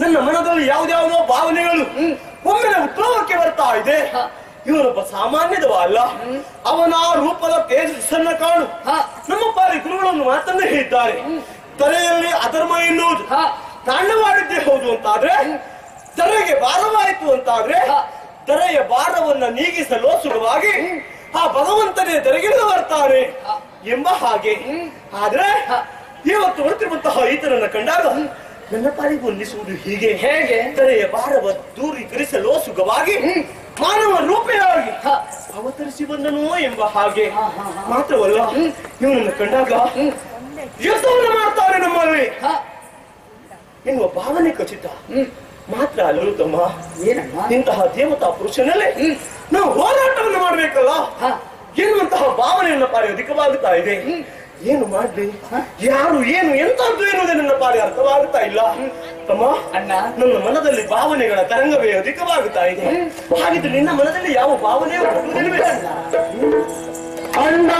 ನನ್ನ ಮನದಲ್ಲಿ ಯಾವ್ದ್ಯಾವ್ದೋ ಭಾವನೆಗಳು ಒಮ್ಮೆ ಒಮ್ಮೆಲೆ ಉದ್ಭವಕ್ಕೆ ಬರ್ತಾ ಇದೆ. ಇವನೊಬ್ಬ ಸಾಮಾನ್ಯದವ ಅಲ್ಲ. ಅವನ ಆ ರೂಪದ ತೇಜಸ್ಸನ್ನ ಕಾಣು. ನಮ್ಮ ಪಾಲಿ ಗುರುಗಳನ್ನು ಮಾತನ್ನ ಹೇಳಿದ್ದಾರೆ. ತಲೆಯಲ್ಲಿ ಅಧರ್ಮ ಎನ್ನುವುದು. ತಾಂಡವಾಡಿದ್ದೇ ಹೌದು ಅಂತಾದ್ರೆ ತಲೆಗೆ ಭಾರವಾಯಿತು ಅಂತಾದ್ರೆ. ತಲೆಯ ಭಾರವನ್ನ ನೀಗಿಸಲು ಸುಲಭವಾಗಿ ಆ ಭಗವಂತನೇ ತೆರೆಗಿಳಿದು ಬರ್ತಾನೆ ಎಂಬ ಹಾಗೆ. ಆದ್ರೆ. ಇವತ್ತು ಹೊರತಿರುವಂತಹ ಈತನನ್ನ ಕಂಡಾಗ ನನ್ನ ಪಾಲಿಗೆ ಹೊಂದಿಸುವುದು ಹೀಗೆ ಹೇಗೆ? ತಲೆಯ ಭಾರವ ದೂರೀಕರಿಸಲು ಸುಖವಾಗಿ. ಮಾನವ ರೂಪೆಯಾಗಿ ಅವತರಿಸಿ ಬಂದನು ಎಂಬ ಹಾಗೆ. ಮಾತ್ರವಲ್ಲ ಇವನನ್ನು ಕಂಡಾಗ ಯುದ್ಧವನ್ನು ಮಾಡ್ತಾರೆ ನಮ್ಮಲ್ಲಿ ಎನ್ನುವ ಭಾವನೆ ಖಚಿತ ಮಾತ್ರ ಅಲ್ಲೂ ತಮ್ಮ ಇಂತಹ ದೇವತಾ ಪುರುಷನಲ್ಲಿ. ನಾವು ಹೋರಾಟವನ್ನು ಮಾಡಬೇಕಲ್ಲ ಎನ್ನುವಂತಹ ಭಾವನೆಯನ್ನು ಪಾರಿ ಅಧಿಕವಾಗುತ್ತಾ ಇದೆ. ಏನು ಮಾಡ್ಲಿ? ಯಾರು ಏನು ಎಂತದ್ದು ಎನ್ನುವುದೇ ನನ್ನ ಪಾಲಿ ಅರ್ಥವಾಗುತ್ತಾ ಇಲ್ಲ. ತಮ್ಮ ಅಣ್ಣ. ನನ್ನ ಮನದಲ್ಲಿ ಭಾವನೆಗಳ ತರಂಗವೇ ಅಧಿಕವಾಗುತ್ತಾ ಇದೆ. ಹಾಗಿದ್ರೆ ನಿನ್ನ ಮನದಲ್ಲಿ ಯಾವ ಭಾವನೆಯೂ ಅಣ್ಣ?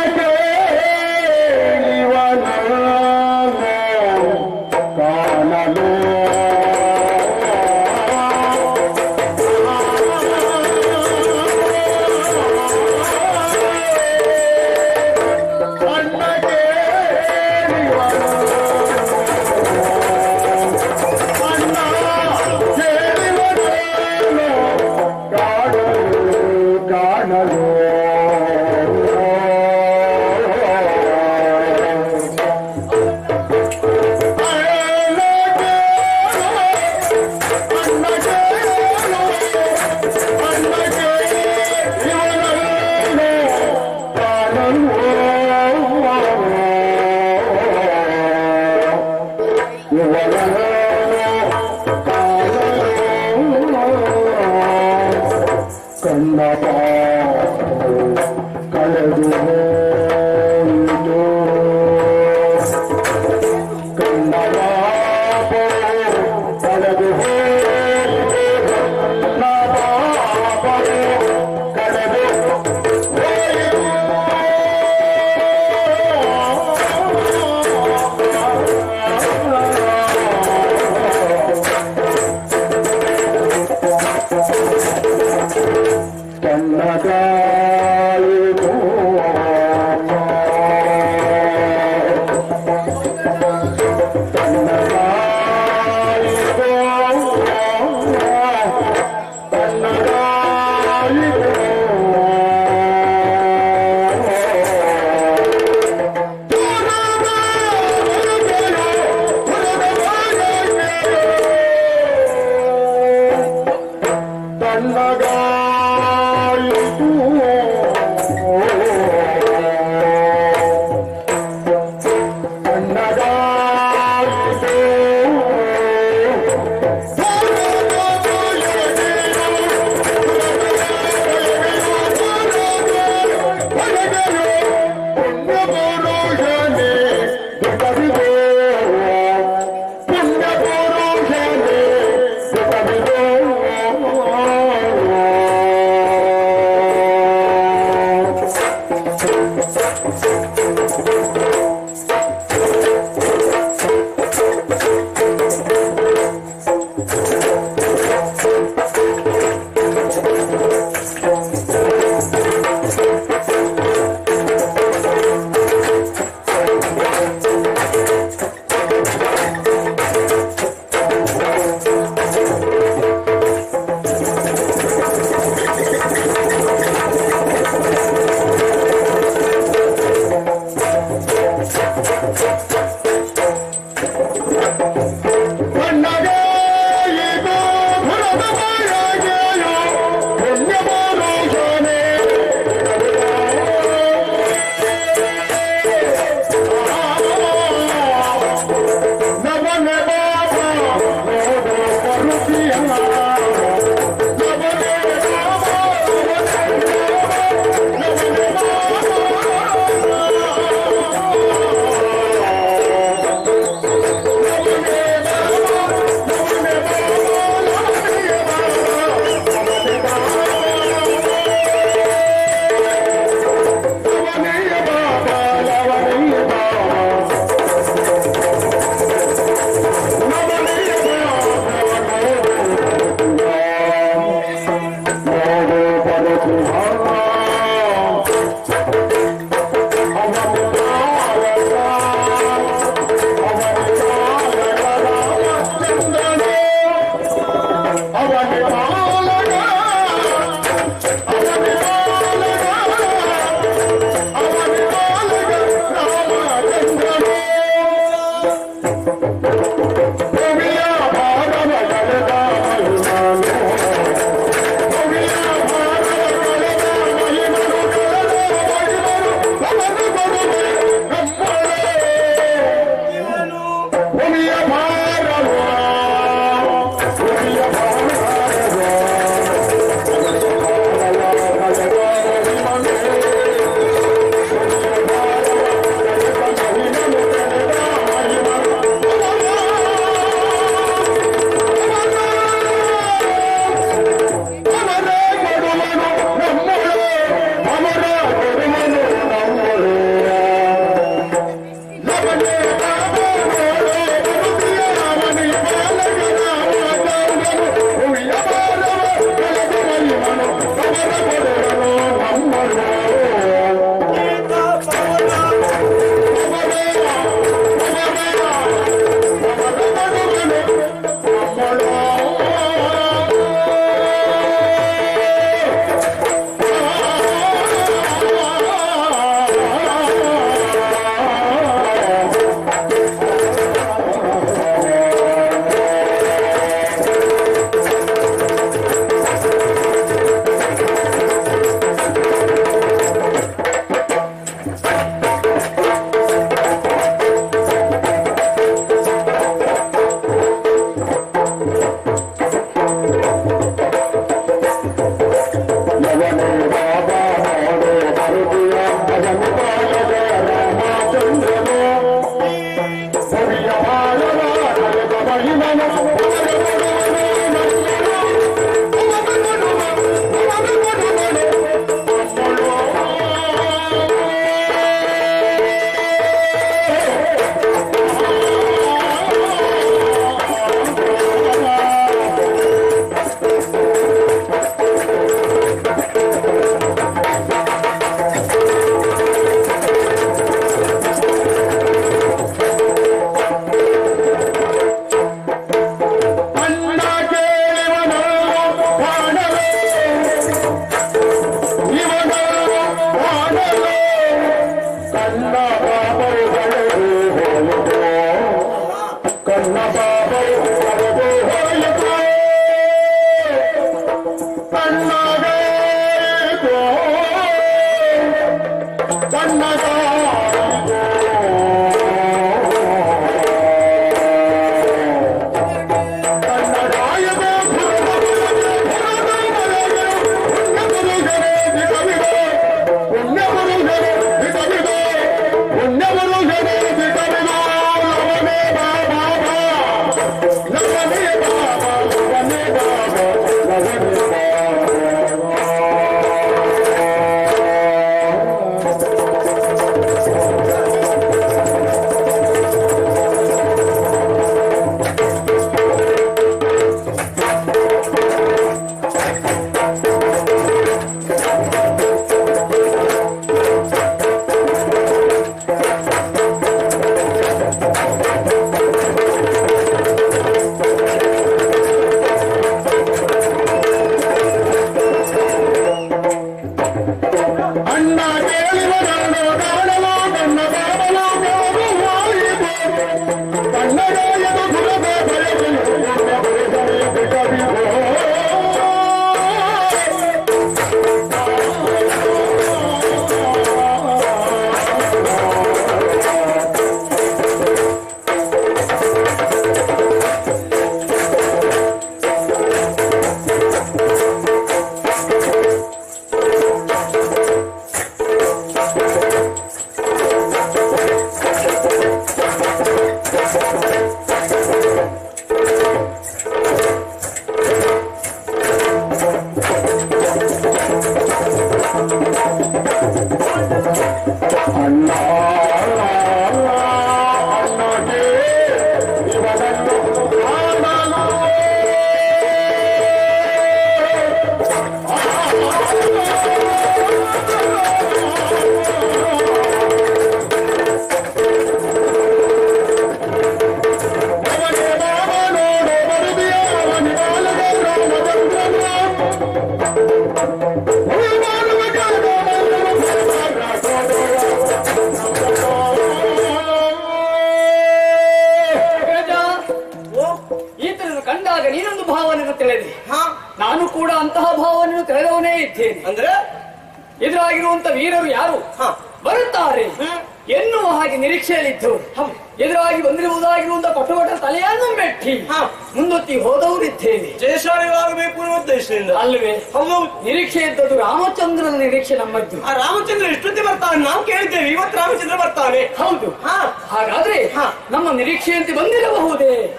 ನಾವು ಕೇಳಿದ್ದೇವೆ ಇವತ್ತು ರಾಮಚಂದ್ರ ಬರ್ತಾನೆ. ಹೌದು. ಹಾ. ಹಾಗಾದ್ರೆ ಹಾ. ನಮ್ಮ ನಿರೀಕ್ಷೆಯಂತೆ ಬಂದಿರಬಹುದೇ?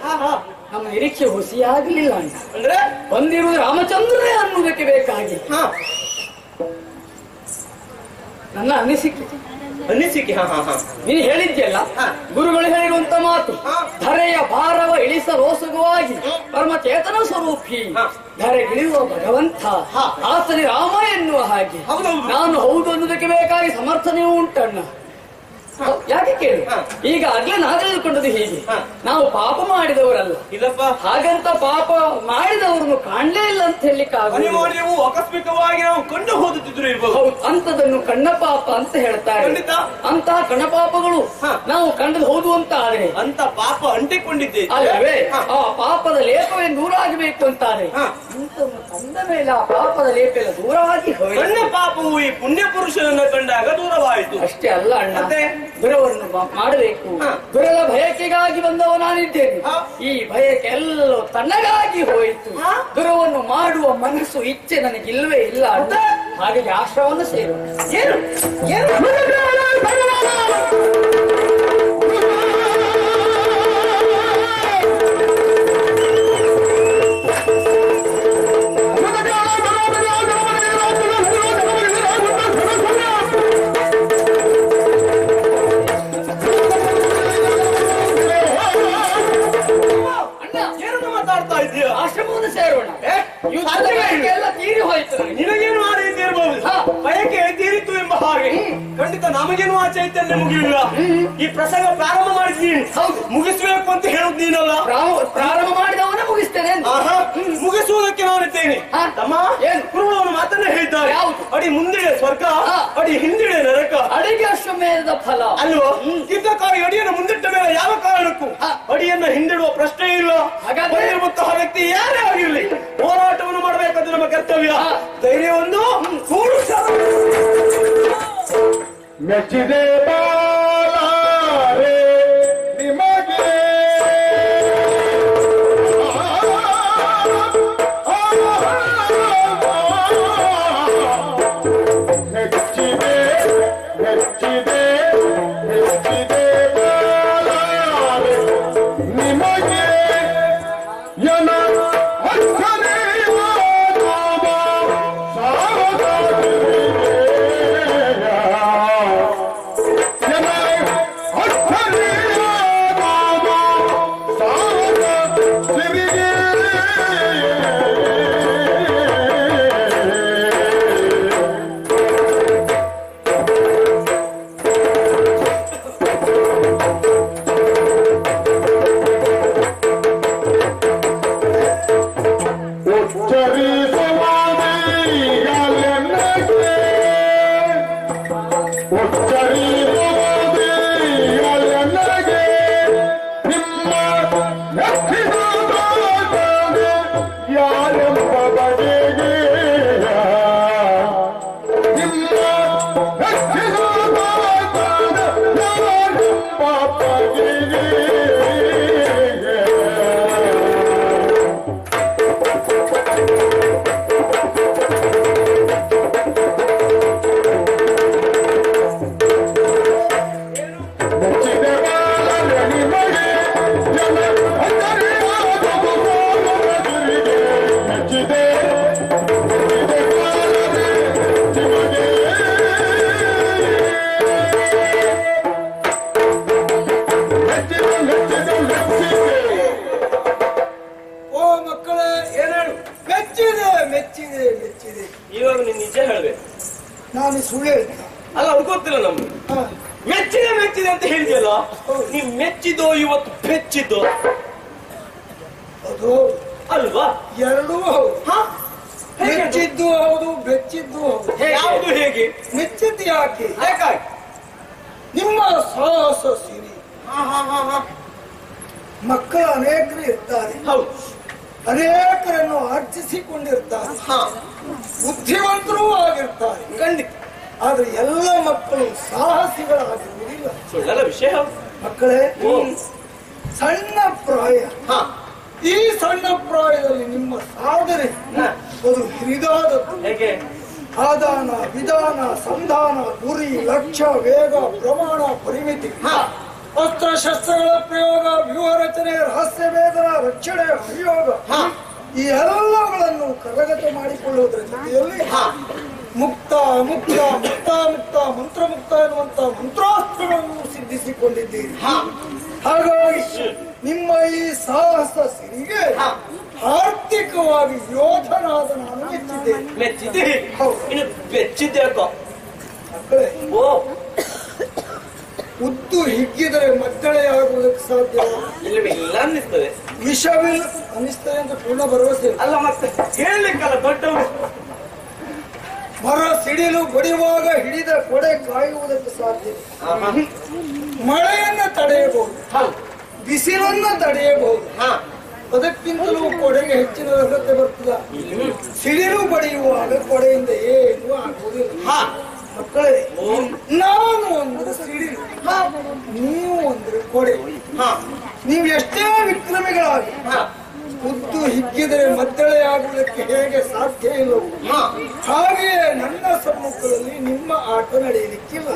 ನಮ್ಮ ನಿರೀಕ್ಷೆ ಹುಸಿಯಾಗಲಿಲ್ಲ ಅಂತ ಅಂದ್ರೆ? ಬಂದಿರುವುದು ರಾಮಚಂದ್ರನೇ ಅನ್ನುವುದಕ್ಕೆ ಬೇಕಾಗಿ ಹಾ. ನನ್ನ ಅನಿಸಿಕೆ. ಅನಿಸಿಕೆ ಹಾ ಹಾ ಹಾ. ನೀನು ಹೇಳಿದ್ಯಲ್ಲ. ಗುರುಗಳು ಹೇಳಿರುವಂತ ಮಾತು ಧರೆಯ ಭಾರವ ಇಳಿಸಲೋಸುಗವಾಗಿ ಪರಮ ಚೇತನ ಸ್ವರೂಪಿ ಧರೆ ಧರೆಗಿಳಿಯುವ ಭಗವಂತ ಆತನೇ ರಾಮ ಎನ್ನುವ ಹಾಗೆ. ನಾನು ಹೌದು ಅನ್ನೋದಕ್ಕೆ ಬೇಕಾಗಿ ಸಮರ್ಥನೆಯೂ ಉಂಟಣ್ಣ. ಯಾಕೆ ಕೇಳಿ. ಈಗ ಆಗ್ಲೇ ನಾ ತಿಳಿದುಕೊಂಡದ್ದು ಹೀಗೆ ನಾವು ಪಾಪ ಮಾಡಿದವರಲ್ಲ. ಇಲ್ಲಪ್ಪ. ಹಾಗಂತ ಪಾಪ ಮಾಡಿದವರನ್ನು ಕಾಣ್ಲೇ ಇಲ್ಲ ಅಂತ ಹೇಳಲಿಕ್ಕೆ. ಅನಿವಾರ್ಯವು ಆಕಸ್ಮಿಕವಾಗಿ ನಾವು ಕಂಡು ಹೋಗುತ್ತಿದ್ರು ಇರ್ಬೋದು ಹೌದು ಅಂತದನ್ನು ಕಣ್ಣ ಪಾಪ ಅಂತ ಹೇಳ್ತಾರೆ. ಅಂತಹ ಕಣ್ಣ ಪಾಪಗಳು ಹಾ. ನಾವು ಹೌದು ಅಂತ ಆದ್ರೆ ಅಂತ ಪಾಪ ಅಂಟಿಕೊಂಡಿದ್ದೆ. ಅಲ್ಲವೇ? ಆ ಪಾಪದ ಲೇಪವೇ ದೂರಾಗಬೇಕು ಅಂತಾರೆ. ಕಂಡ ಮೇಲೆ ಆ ಪಾಪದ ಲೇಪ ಎಲ್ಲ ದೂರವಾಗಿ ಕಣ್ಣ ಪಾಪವು ಈ ಪುಣ್ಯ ಪುರುಷನನ್ನ ಕಂಡಾಗ ದೂರವಾಯಿತು. ಅಷ್ಟೇ ಅಲ್ಲ ಅಣ್ಣ? ಗುರವನ್ನು ಮಾಡಬೇಕು. ದುರದ ಬಯಕೆಗಾಗಿ ಭಯಕೆಗಾಗಿ ಬಂದವ ನಾನಿದ್ದೇನೆ. ಈ ಭಯಕ್ಕೆ ಎಲ್ಲ ತನ್ನಗಾಗಿ ಹೋಯಿತು ದುರವನ್ನು ಗುರವನ್ನು ಮಾಡುವ ಮನಸ್ಸು ಇಚ್ಛೆ ನನಗಿಲ್ವೇ ಇಲ್ಲ ಅಂತ ಹಾಗಾಗಿ ಆಶ್ರಮವನ್ನು ಸೇರು. ಏನು ಎಲ್ಲ ತೀರಿ ಹೋಯ್ತು. ನನಗೆ. ನಿನಗೇನು ಆ ರೀತಿ ಇರಬಹುದು. ಬಯಕೆ ತೀರಿತು ಎಂಬ ಹಾಗೆ. ಖಂಡಿತ ನಮಗೇನು ಆ ಚೈತನ್ಯ ಮುಗಿಲಿಲ್ಲ ಈ ಪ್ರಸಂಗ ಪ್ರಾರಂಭ ಮಾಡಿದ್ದೀನಿ ಹೌದು. ಮುಗಿಸ್ಬೇಕು ಅಂತ ಹೇಳುದು ನೀನಲ್ಲ. ಪ್ರಾರಂಭ ಪ್ರಾರಂಭ ಮುಗಿಸುವುದಕ್ಕೆ ನಾನು ಇದ್ದೇನೆ ತಮ್ಮ ಏನು? ಕುರುಬವನು ಮಾತನ್ನ ಹೇಳಿದ್ದಾರೆ. ಯಾವುದು? ಅಡಿ ಮುಂದಿಡೆ ಸ್ವರ್ಗ. ಅಡಿ ಹಿಂದಿಡೆ ನರಕ. ಅಡಿಗೆ ಅಶ್ವಮೇಧದ ಫಲ. ಅಲ್ವೋ? ಇದ್ದ ಕಾಲ ಅಡಿಯನ್ನು ಮುಂದಿಟ್ಟ ಮೇಲೆ ಯಾವ ಕಾರಣಕ್ಕೂ. ಅಡಿಯನ್ನ ಹಿಂದಿಡುವ ಪ್ರಶ್ನೆ ಇಲ್ಲ. ಹಾಗಾದ್ರೆ? ಬಂದಿರುವಂತಹ ವ್ಯಕ್ತಿ ಯಾರೇ ಆಗಿರಲಿ ಹೋರಾಟವನ್ನು ಮಾಡಬೇಕಂತ ನಮ್ಮ ಕರ್ತವ್ಯ. ಧೈರ್ಯ ಧೈರ್ಯವನ್ನು ಮೆಚ್ಚಿದೆ ಬಾಲಾರೆ ಸಾಹಸ ಸಿರಿ ಮಕ್ಕಳು ಅನೇಕರು ಇರ್ತಾರೆ. ಹೌದು. ಅನೇಕರನ್ನು ಅರ್ಜಿಸಿಕೊಂಡಿರ್ತಾರೆ ಹಾ. ಬುದ್ಧಿವಂತರೂ ಆಗಿರ್ತಾರೆ. ಖಂಡಿತ. ಆದ್ರೆ ಎಲ್ಲ ಮಕ್ಕಳು ಸಾಹಸಿಗಳಾಗಿರುವುದಿಲ್ಲ ಸುಳ್ಳಲ್ಲ ವಿಷಯ ಮಕ್ಕಳೇ. ಸಣ್ಣ ಪ್ರಾಯ. ಹಾ. ಈ ಸಣ್ಣ ಪ್ರಾಯದಲ್ಲಿ ನಿಮ್ಮ ಸಾಧನೆ. ಅದು ಹಿರಿದಾದದ್ದು. ಹೇಗೆ? ಆದಾನ ವಿಧಾನ ಸಂಧಾನ ಗುರಿ ಲಕ್ಷ್ಯ ವೇಗ ಪ್ರಮಾಣ ಪರಿಮಿತಿ. ಹಾ. ಅಸ್ತ್ರ ಶಸ್ತ್ರಗಳ ಪ್ರಯೋಗ ವ್ಯೂಹ ರಚನೆ ರಹಸ್ಯ ವೇದನ ರಕ್ಷಣೆ ಅಭಿಯೋಗ. ಈ ಎಲ್ಲಗಳನ್ನು ಕರಗತ ಮಾಡಿಕೊಳ್ಳುವುದರ ಜೊತೆಯಲ್ಲಿ. ಮುಕ್ತ ಮುಕ್ತ ಮುಕ್ತ ಮುಕ್ತ ಮಂತ್ರ ಮುಕ್ತ ಎನ್ನುವಂತ ಮಂತ್ರಾಸ್ತ್ರಗಳನ್ನು ಸಿದ್ಧಿಸಿಕೊಂಡಿದ್ದೀರಿ. ಹಾ. ಹಾಗಾಗಿ ನಿಮ್ಮ ಈ ಸಾಹಸ ಸಿರಿಗೆ. ಆರ್ಥಿಕವಾಗಿ ಯೋಧನಾದ ನಾನು ಮೆಚ್ಚಿದ್ದೆ. ಮೆಚ್ಚಿದ್ದೆ. ಇನ್ನು ಬೆಚ್ಚಿದ್ದೇಕೋ ಮಕ್ಕಳೇ ಓ. ಉದ್ದು ಹಿಗ್ಗಿದರೆ ಮದ್ದಳೆಯಾಗುವುದಕ್ಕೆ ಸಾಧ್ಯ ಇಲ್ಲವೇ ಇಲ್ಲ ಅನ್ನಿಸ್ತದೆ. ವಿಷವಿಲ್ಲ ಅನ್ನಿಸ್ತದೆ ಅಂತ ಪೂರ್ಣ ಭರವಸೆ ಅಲ್ಲ ಮತ್ತೆ ಹೇಳಲಿಕ್ಕಲ್ಲ ದೊಡ್ಡವರು. ಮರ ಸಿಡಿಲು ಬಡಿಯುವಾಗ ಹಿಡಿದ ಕೊಡೆ ಕಾಯುವುದಕ್ಕೆ ಸಾಧ್ಯ. ಮಳೆಯನ್ನ ತಡೆಯಬಹುದು. ಹೌದು. ಬಿಸಿಲನ್ನ ತಡೆಯಬಹುದು. ಹಾ. ಅದಕ್ಕಿಂತಲೂ ಕೊಡೆಗೆ ಹೆಚ್ಚಿನ ಅರ್ಹತೆ ಬರ್ತದ. ಸಿಡಿಲು ಬಡಿಯುವಾಗ ಕೊಡೆಯಿಂದ ಏನು ಆಗುವುದಿಲ್ಲ. ಮಕ್ಕಳೇ. ನಾನು ಅಂದ್ರೆ ಸಿಡಿಲು. ನೀವು ಅಂದ್ರೆ ಕೊಡೆ. ನೀವು ಎಷ್ಟೇ ವಿಕ್ರಮಿಗಳಾಗಿ ಉದ್ದು ಹಿಗ್ಗಿದರೆ ಮದ್ದಳೆ ಆಗುವುದಕ್ಕೆ ಹೇಗೆ ಸಾಧ್ಯ ಇಲ್ಲವೋ ಹಾಗೆಯೇ ನನ್ನ ಸಮ್ಮುಖದಲ್ಲಿ ನಿಮ್ಮ ಆಟ ನಡೆಯಲಿಕ್ಕಿಲ್ಲ.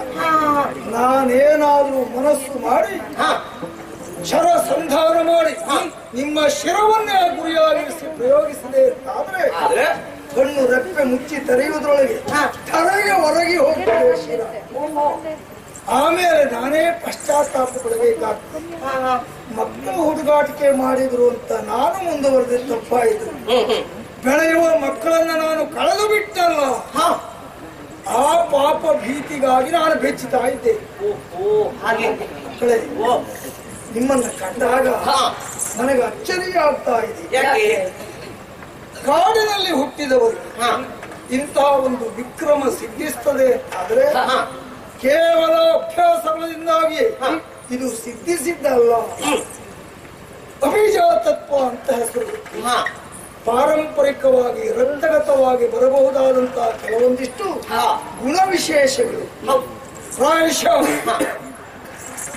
ನಾನೇನಾದ್ರೂ ಮನಸ್ಸು ಮಾಡಿ ಹಾ. ಶರ ಸಂಧಾನ ಮಾಡಿ. ನಿಮ್ಮ ಶಿರವನ್ನೇ ಗುರಿಯಾಗಿರಿಸಿ ಪ್ರಯೋಗಿಸದೆ ಆದ್ರೆ? ಕಣ್ಣು ರೆಪ್ಪೆ ಮುಚ್ಚಿ ತೆರೆಯುವುದರೊಳಗೆ ತರಗೆ ಹೊರಗೆ ಹೋಗ್ತದೆ ಶಿರ. ಆಮೇಲೆ ನಾನೇ ಪಶ್ಚಾತ್ತಾಪ ಪಡಬೇಕಾಗ್ತದೆ ಮಕ್ಕಳು ಹುಡುಗಾಟಿಕೆ ಮಾಡಿದ್ರು ಅಂತ ನಾನು ಮುಂದುವರೆದ ತಪ್ಪಾಯಿತು ಬೆಳೆಯುವ ಮಕ್ಕಳನ್ನ ನಾನು ಕಳೆದು ಬಿಟ್ಟಲ್ಲ. ಆ ಪಾಪ ಭೀತಿಗಾಗಿ ನಾನು ಬೆಚ್ಚುತ್ತಾ ಇದ್ದೆ. ನಿಮ್ಮನ್ನ ಕಂಡಾಗ ಹಾ. ನನಗೆ ಅಚ್ಚರಿಯ ಆಗ್ತಾ ಇದೆ. ಯಾಕೆ? ಕಾಡಿನಲ್ಲಿ ಹುಟ್ಟಿದವರು ಹಾ. ಇಂತಹ ಒಂದು ವಿಕ್ರಮ ಸಿದ್ಧಿಸ್ತದೆ ಆದ್ರೆ ಹಾ ಕೇವಲ ಅಭ್ಯಾಸಗಳಿಂದಾಗಿ. ಇದು ಸಿದ್ಧಿಸಿದ್ದಲ್ಲ. ಅಭಿಜಾತತ್ವ ಅಂತ ಹೆಸರು. ಹಾ. ಪಾರಂಪರಿಕವಾಗಿ ರಂಧಗತವಾಗಿ ಬರಬಹುದಾದಂತಹ ಕೆಲವೊಂದಿಷ್ಟು ಗುಣವಿಶೇಷಗಳು. ಪ್ರಾಯಶಃ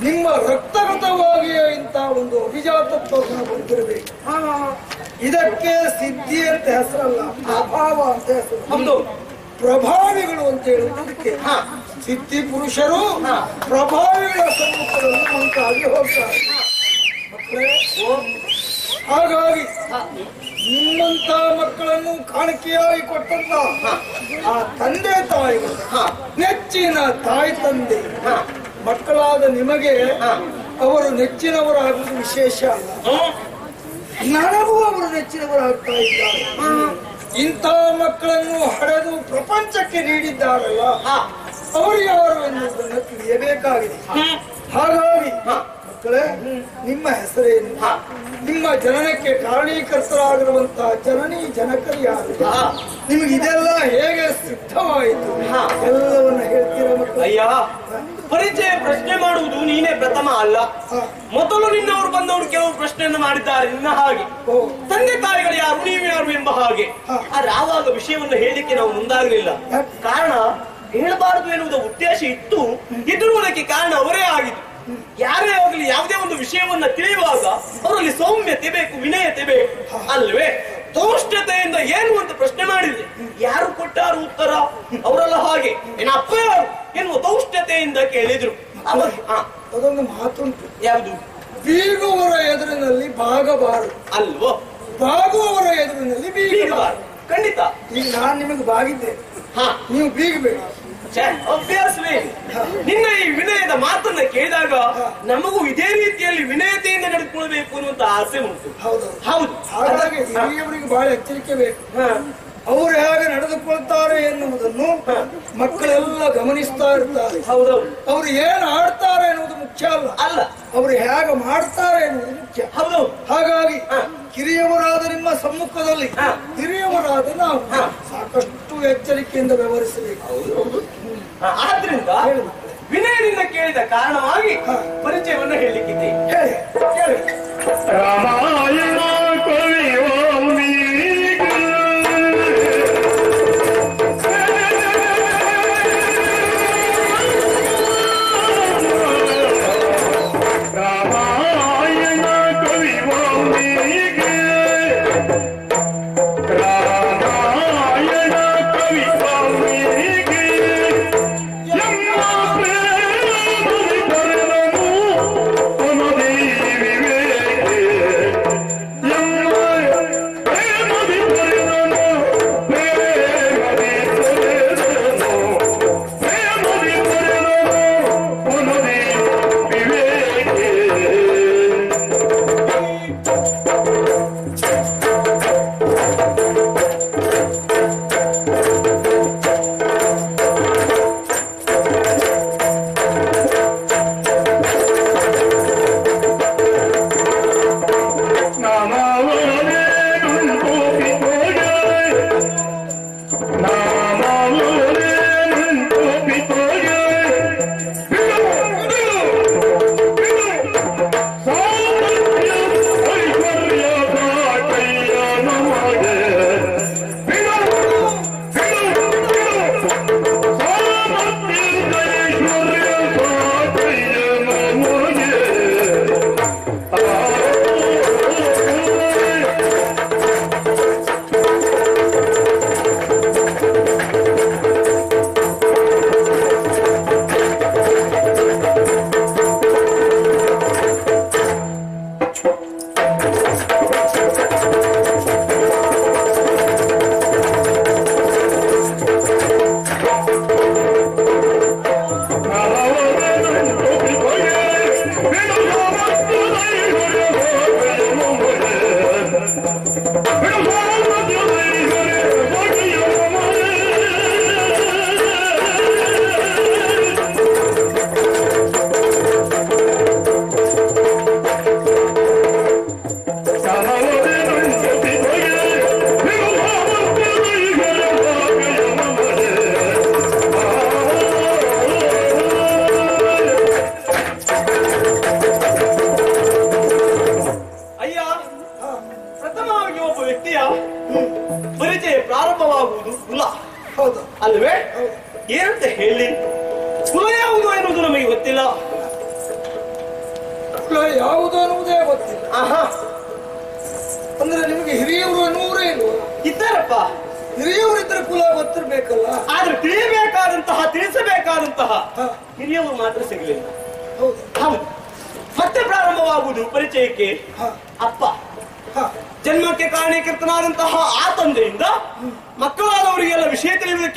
ನಿಮ್ಮ ರಕ್ತಗತವಾಗಿಯೇ ಇಂಥ ಒಂದು ಅಭಿಜಾತತ್ವ ಗುಣ ಬಂದಿರಬೇಕು ಇದಕ್ಕೆ ಸಿದ್ಧಿ ಅಂತ ಹೆಸರಲ್ಲ ಪ್ರಭಾವ ಅಂತ ಹೆಸರು. ಒಂದು ಪ್ರಭಾವಿಗಳು ಅಂತ ಹೇಳುವುದಕ್ಕೆ. ಹಾ. ಸಿದ್ಧಿ ಪುರುಷರು ಪ್ರಭಾವಿಗಳ ಸಮ್ಮುಖದಲ್ಲಿ ಮುಂತಾಗಿ ಹೋಗ್ತಾರೆ. ಹಾಗಾಗಿ ನಿಮ್ಮಂತ ಮಕ್ಕಳನ್ನು ಕಾಣಿಕೆಯಾಗಿ ಕೊಟ್ಟಂತ ಆ ತಂದೆ ತಾಯಿಗಳು ನೆಚ್ಚಿನ ತಾಯಿ ತಂದೆ ಮಕ್ಕಳಾದ ನಿಮಗೆ ಅವರು ನೆಚ್ಚಿನವರಾಗುವುದು ವಿಶೇಷ. ನನಗೂ ಅವರು ನೆಚ್ಚಿನವರಾಗ್ತಾ ಇದ್ದಾರೆ. ಇಂಥ ಮಕ್ಕಳನ್ನು ಹಡೆದು ಪ್ರಪಂಚಕ್ಕೆ ನೀಡಿದ್ದಾರಲ್ಲ ಅವರು ಯಾರು ಎನ್ನುವುದನ್ನು ತಿಳಿಯಬೇಕಾಗಿದೆ. ಹಾಗಾಗಿ ಮಕ್ಕಳೇ ನಿಮ್ಮ ಹೆಸರೇನು? ನಿಮ್ಮ ಜನನಕ್ಕೆ ಕಾರಣೀಕರ್ತರಾಗಿರುವಂತಹ ಜನನಿ ಜನಕರು ಯಾರು. ನಿಮಗೆ ಇದೆಲ್ಲ ಹೇಗೆ ಸಿದ್ಧವಾಯಿತು. ಎಲ್ಲವನ್ನ ಹೇಳ್ತೀರಾ ಮಕ್ಕಳು? ಅಯ್ಯ. ಪರಿಚಯ ಪ್ರಶ್ನೆ ಮಾಡುವುದು ನೀನೇ ಪ್ರಥಮ ಅಲ್ಲ. ಮೊದಲು ನಿನ್ನವರು ಬಂದವರು ಕೆಲವು ಪ್ರಶ್ನೆಯನ್ನು ಮಾಡಿದ್ದಾರೆ ನಿನ್ನ ಹಾಗೆ. ತಂದೆ ತಾಯಿಗಳು ಯಾರು ನೀವು ಯಾರು ಎಂಬ ಹಾಗೆ. ಆದ್ರೆ ಆವಾಗ ವಿಷಯವನ್ನು ಹೇಳಲಿಕ್ಕೆ ನಾವು ಮುಂದಾಗಲಿಲ್ಲ. ಕಾರಣ ಹೇಳಬಾರದು ಎನ್ನುವುದ ಉದ್ದೇಶ ಇತ್ತು. ಇದಿರುವುದಕ್ಕೆ ಕಾರಣ ಅವರೇ ಆಗಿತ್ತು ಯಾರೇ ಆಗಲಿ ಯಾವುದೇ ಒಂದು ವಿಷಯವನ್ನ ತಿಳಿಯುವಾಗ ಅವರಲ್ಲಿ ಸೌಮ್ಯತೆ ಬೇಕು ವಿನಯತೆ ಬೇಕು. ಅಲ್ವೇ? ದೌಷ್ಟತೆಯಿಂದ ಏನು ಅಂತ ಪ್ರಶ್ನೆ ಮಾಡಿದ್ರೆ. ಯಾರು ಕೊಟ್ಟಾರು ಉತ್ತರ? ಅವರೆಲ್ಲ ಹಾಗೆ. ಏನ ಅಪ್ಪ ಯಾರು? ಎನ್ನುವ ತೌಷ್ಟ್ಯತೆಯಿಂದ ಕೇಳಿದ್ರು. ಅದೊಂದು ಮಾತುಂಟು. ಯಾವುದು? ಬೀಗುವವರ ಎದುರಿನಲ್ಲಿ ಬಾಗಬಾರದು ಅಲ್ವೋ? ಬಾಗುವವರ ಎದುರಿನಲ್ಲಿ ಬೀಗಬಾರದು ಖಂಡಿತ. ಈಗ ನಾನು ನಿಮಗೆ ಬಾಗಿದ್ದೆ. ಹಾ. ನೀವು ಬೀಗಬೇಡಿ. ಅಭ್ಯಾಸವೇ. ನಿನ್ನ ಈ ವಿನಯದ ಮಾತನ್ನ ಕೇಳಿದಾಗ ನಮಗೂ ಇದೇ ರೀತಿಯಲ್ಲಿ ವಿನಯತೆಯಿಂದ ನಡೆದುಕೊಳ್ಬೇಕು ಅನ್ನುವಂತ ಆಸೆ ಉಂಟು. ಹೌದು. ಹೌದು. ಹಾಗಾಗಿ ಹಿರಿಯವರಿಗೆ ಬಹಳ ಎಚ್ಚರಿಕೆ ಬೇಕು. ಹಾ. ಅವರು ಹೇಗೆ ನಡೆದುಕೊಳ್ತಾರೆ ಎನ್ನುವುದನ್ನು ಮಕ್ಕಳೆಲ್ಲ ಗಮನಿಸ್ತಾ ಇರ್ತಾರೆ. ಹೌದೌದು ಅವರು ಏನು ಆಡ್ತಾರೆ ಎನ್ನುವುದು ಮುಖ್ಯ ಅಲ್ಲ. ಅಲ್ಲ. ಅವರು ಹೇಗೆ ಮಾಡ್ತಾರೆ ಎನ್ನುವುದು ಮುಖ್ಯ. ಹೌದು. ಹಾಗಾಗಿ ಕಿರಿಯವರಾದ ನಿಮ್ಮ ಸಮ್ಮುಖದಲ್ಲಿ ಕಿರಿಯವರಾದ ಹಿರಿಯವರಾದ ನಾವು ಹಾ. ಸಾಕಷ್ಟು ಎಚ್ಚರಿಕೆಯಿಂದ ವ್ಯವಹರಿಸಬೇಕು. ಆದ್ರಿಂದ ವಿನಯದಿಂದ ಕೇಳಿದ ಕಾರಣವಾಗಿ ಪರಿಚಯವನ್ನು ಹೇಳಿ. ರಾಮಾಯಣ ಕವಿಯೋಮಿಗ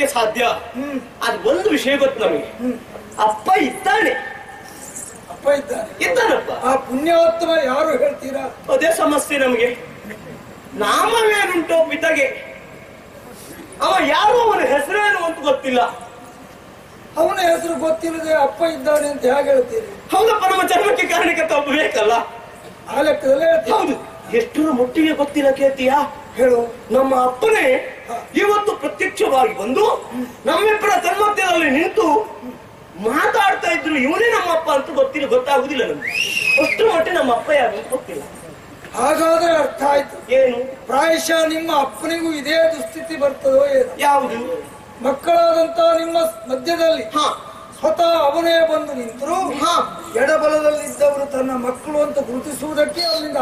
ವಿಷಯ ಸಾಧ್ಯ? ಅದು ಒಂದು ವಿಷಯ ಗೊತ್ತು ನಮಗೆ. ಅಪ್ಪ ಇದ್ದಾನೆ. ಅಪ್ಪ ಇದ್ದಾನೆ. ಇದ್ದಾನಪ್ಪ. ಆ ಪುಣ್ಯಾತ್ಮ ಯಾರು ಹೇಳ್ತೀರಾ? ಅದೇ ಸಮಸ್ಯೆ ನಮಗೆ. ನಾಮವೇನುಂಟು ಪಿತಗೆ ಅವ ಯಾರು? ಅವನ ಹೆಸರೇನು ಅಂತ ಗೊತ್ತಿಲ್ಲ. ಅವನ ಹೆಸರು ಗೊತ್ತಿಲ್ಲದೆ ಅಪ್ಪ ಇದ್ದಾನೆ ಅಂತ ಹೇಗೆ ಹೇಳ್ತೀರಿ? ಹೌದಪ್ಪ ನಮ್ಮ ಜನ್ಮಕ್ಕೆ ಕಾರಣಕ್ಕೆ ಒಬ್ಬ ಬೇಕಲ್ಲ ಆ ಲೆಕ್ಕದಲ್ಲೇ. ಹೌದು. ಎಷ್ಟರ ಮುಟ್ಟಿಗೆ ಗೊತ್ತಿಲ್ಲ ಕೇಳ್ತೀಯಾ? ಹೇಳು. ನಮ್ಮ ಅಪ್ಪನೇ ಇವತ್ತು ಪ್ರತ್ಯಕ್ಷವಾಗಿ ಬಂದು ನಮ್ಮಿಬ್ಬರ ತನ್ಮಧ್ಯದಲ್ಲಿ ನಿಂತು ಮಾತಾಡ್ತಾ ಇದ್ರು ಇವನೇ ನಮ್ಮ ಅಪ್ಪ ಅಂತ ಗೊತ್ತಿಲ್ಲ ಗೊತ್ತಾಗುದಿಲ್ಲ ನಮ್ಗೆ. ಅಷ್ಟು ಮಟ್ಟಿಗೆ ನಮ್ಮ ಅಪ್ಪ ಯಾರು ಅಂತ ಗೊತ್ತಿಲ್ಲ. ಹಾಗಾದ್ರೆ ಅರ್ಥ ಆಯ್ತು. ಏನು? ಪ್ರಾಯಶಃ ನಿಮ್ಮ ಅಪ್ಪನಿಗೂ ಇದೇ ದುಸ್ಥಿತಿ ಬರ್ತದೋ ಏನು. ಯಾವುದು? ಮಕ್ಕಳಾದಂತ ನಿಮ್ಮ ಮಧ್ಯದಲ್ಲಿ ಹಾ. ಸ್ವತಃ ಅವನೇ ಬಂದು ನಿಂತರು. ಹಾ. ಎಡಬಲದಲ್ಲಿದ್ದವರು ತನ್ನ ಮಕ್ಕಳು ಅಂತ ಗುರುತಿಸುವುದಕ್ಕೆ ಅವನಿಂದ